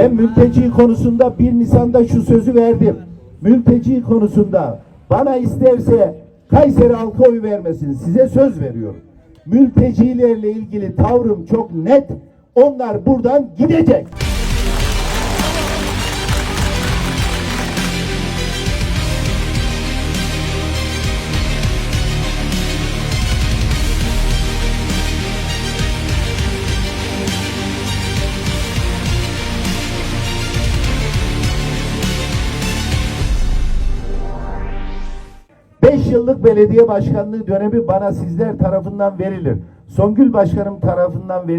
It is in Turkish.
Ben mülteci konusunda 1 Nisan'da şu sözü verdim. Mülteci konusunda bana isterse Kayseri halkı oy vermesin. Size söz veriyorum. Mültecilerle ilgili tavrım çok net. Onlar buradan gidecek. Beş yıllık belediye başkanlığı dönemi bana sizler tarafından verilir. Songül Başkanım tarafından verilir.